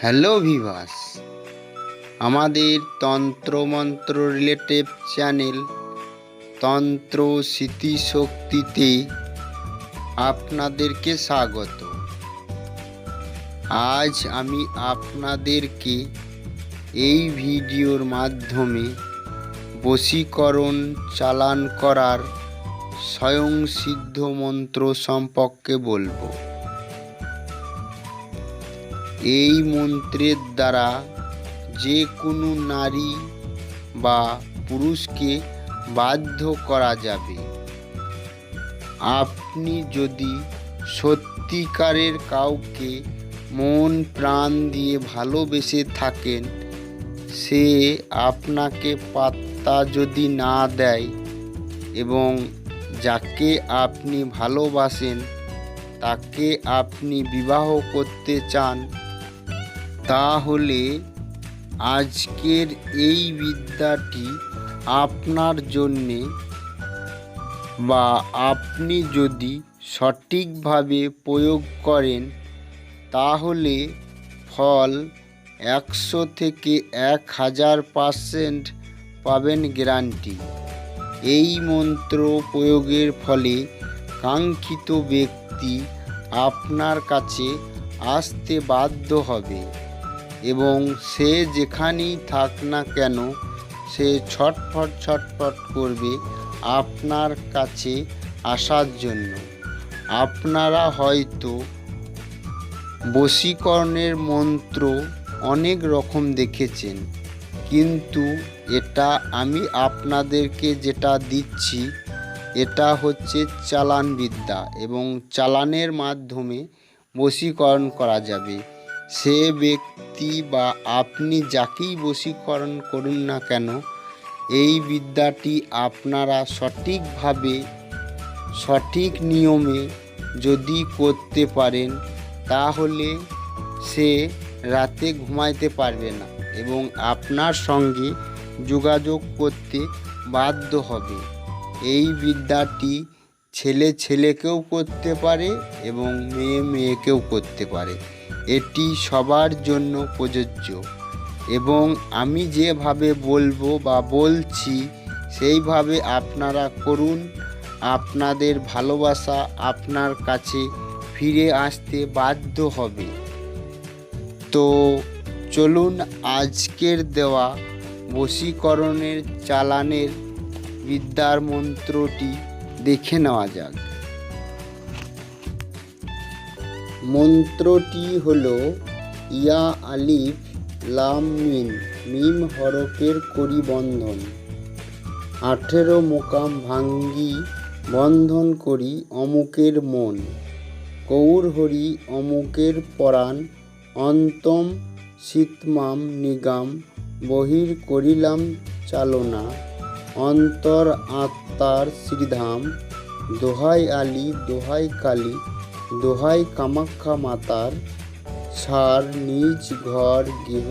Hello Vivas আমাদের তন্ত্রমন্ত্র relative channel তন্ত্র স্মৃতিশক্তিতে আপনাদেরকে স্বাগত। আজ আমি আপনাদেরকে এই ভিডিওর মাধ্যমে বশীকরণ, চালান করার স্বয়ংসিদ্ধ মন্ত্র সম্পর্কে বলব। এই মন্ত্রের দ্বারা যে কোনো নারী বা পুরুষকে বাধ্য করা যাবে। আপনি যদি সত্যিকারের কাউকে মন প্রাণ দিয়ে ভালোবেসে থাকেন, সে আপনাকে পাত্তা যদি না দেয় এবং যাকে আপনি ভালোবাসেন, তাকে আপনি বিবাহ করতে চান তাহলে আজকের এই বিদ্যাটি আপনার জন্যে বা আপনি যদি সঠিকভাবে প্রয়োগ করেন, তাহলে ফল একশো থেকে এক হাজার পার্সেন্ট পাবেন গ্যারান্টি। এই মন্ত্র প্রয়োগের ফলে কাঙ্ক্ষিত ব্যক্তি আপনার কাছে আসতে বাধ্য হবে। এবং সে যেখানেই থাক না কেন, সে ছটফট ছটফট করবে আপনার কাছে আসার জন্য। আপনারা হয়তো বশীকরণের মন্ত্র অনেক রকম দেখেছেন, কিন্তু এটা আমি আপনাদেরকে যেটা দিচ্ছি, এটা হচ্ছে চালান বিদ্যা এবং চালানের মাধ্যমে বশীকরণ করা যাবে। সে ব্যক্তি বা আপনি যাকেই বশীকরণ করুন না কেন, এই বিদ্যাটি আপনারা সঠিকভাবে, সঠিক নিয়মে যদি করতে পারেন, তাহলে সে রাতে ঘুমাইতে পারবে না এবং আপনার সঙ্গে যোগাযোগ করতে বাধ্য হবে। এই বিদ্যাটি ছেলে ছেলেকেও করতে পারে এবং মেয়ে মেয়েকেও করতে পারে। এটি সবার জন্য প্রযোজ্য। এবং আমি যেভাবে বলব বা বলছি, সেইভাবে আপনারা করুন। আপনাদের ভালোবাসা আপনার কাছে ফিরে আসতে বাধ্য হবে। তো চলুন আজকের দেওয়া বশীকরণের চালানের বিদ্যার মন্ত্রটি দেখে নেওয়া যাক। মন্ত্রটি হল ইয়া আলিফ লাম মিম মিম হরফের করি বন্ধন আঠেরো মোকাম ভাঙ্গি বন্ধন করি অমুকের মন। কৌর হরি অমুকের পরাণ, অন্তম শীতমাম নিগাম, বহির করিলাম চালনা। অন্তর আত্মার শ্রীধাম, দোহাই আলী দোহাই কালী দোহাই কামাখ্যা মাতার সার, নিজ ঘর, গৃহ,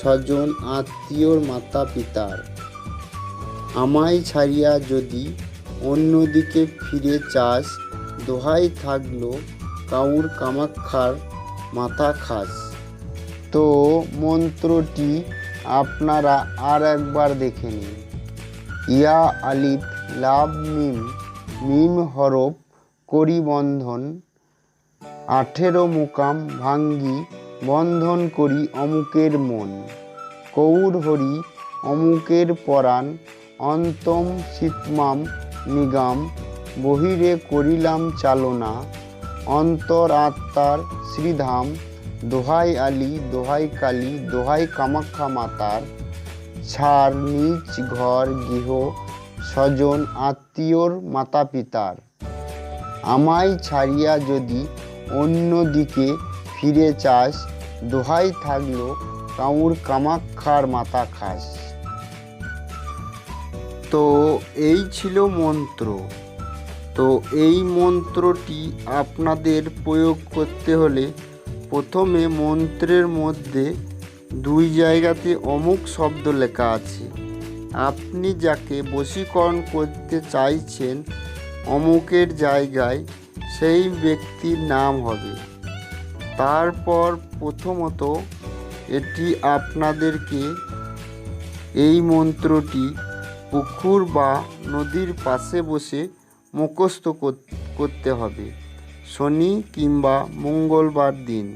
স্বজন, আত্মীয়র মাতা, পিতার। আমায় ছাড়িয়া যদি অন্যদিকে ফিরে চাস, দোহাই থাকল কাউর কামাক্ষার মাথা খাস। তো মন্ত্রটি আপনারা আর একবার দেখে নিন। ইয়া আলিফ লাভ মিম মিম হরফ করি বন্ধন আঠেরো মুকাম ভাঙ্গি বন্ধন করি অমুকের মন। কৌর হরি অমুকের পরাণ, অন্তম শীতমাম নিগাম, বহিরে করিলাম চালনা, অন্তর আত্মার শ্রীধাম, দোহাই আলী, দোহাই কালী, দোহাই কামাখ্যা মাতার, ছাড় নিজ ঘর, গৃহ, স্বজন, আত্মীয়র মাতা পিতার আমায় ছাড়িয়া যদি অন্য দিকে ফিরে চাস, দোহাই থাকল কাউর কামাক্ষার মাথা খাস। তো এই ছিল মন্ত্র। তো এই মন্ত্রটি আপনাদের প্রয়োগ করতে হলে প্রথমে মন্ত্রের মধ্যে দুই জায়গাতে অমুক শব্দ লেখা আছে। আপনি যাকে বশীকরণ করতে চাইছেন অমুকের জায়গায় সেই ব্যক্তির নাম হবে। তারপর প্রথমত এটি আপনাদেরকে এই মন্ত্রটি পুকুর বা নদীর পাশে বসে মুখস্থ করতে হবে, শনি কিংবা মঙ্গলবার দিন।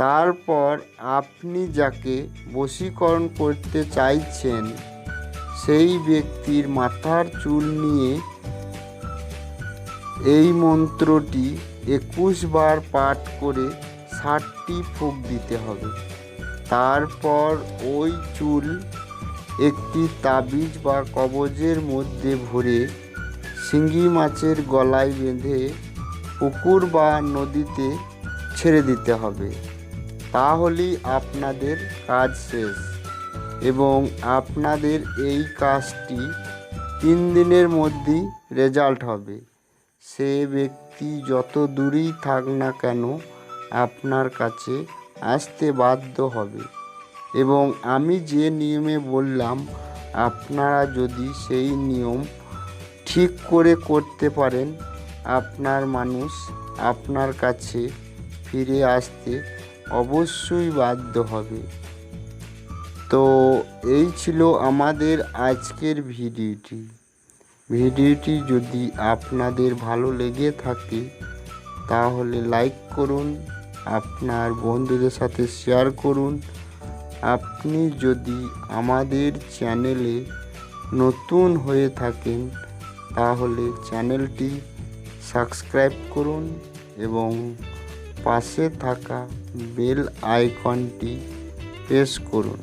তারপর আপনি যাকে বশীকরণ করতে চাইছেন, সেই ব্যক্তির মাথার চুল নিয়ে এই মন্ত্রটি একুশ বার পাঠ করে ষাটটি ফুঁক দিতে হবে। তারপর ওই চুল একটি তাবিজ বা কবজের মধ্যে ভরে শিঙ্গি মাছের গলায় বেঁধে পুকুর বা নদীতে ছেড়ে দিতে হবে। তাহলেই আপনাদের কাজ শেষ এবং আপনাদের এই কাজটি তিন দিনের মধ্যেই রেজাল্ট হবে। সে ব্যক্তি যত দূরেই থাক না কেন আপনার কাছে আসতে বাধ্য হবে। এবং আমি যে নিয়মে বললাম, আপনারা যদি সেই নিয়ম ঠিক করে করতে পারেন, আপনার মানুষ আপনার কাছে ফিরে আসতে অবশ্যই বাধ্য হবে। তো এই ছিল আমাদের আজকের ভিডিওটি। ভিডিওটি যদি আপনাদের ভালো লেগে থাকে, তাহলে লাইক করুন, আপনার বন্ধুদের সাথে শেয়ার করুন। আপনি যদি আমাদের চ্যানেলে নতুন হয়ে থাকেন, তাহলে চ্যানেলটি সাবস্ক্রাইব করুন এবং পাশে থাকা বেল আইকনটি প্রেস করুন।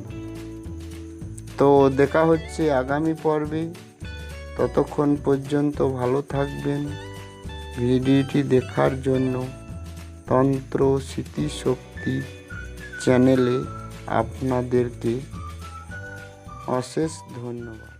তো দেখা হচ্ছে আগামী পর্বে। ততক্ষণ পর্যন্ত ভালো থাকবেন। ভিডিওটি দেখার জন্য তন্ত্র স্মৃতিশক্তি চ্যানেলে আপনাদেরকে অশেষ ধন্যবাদ।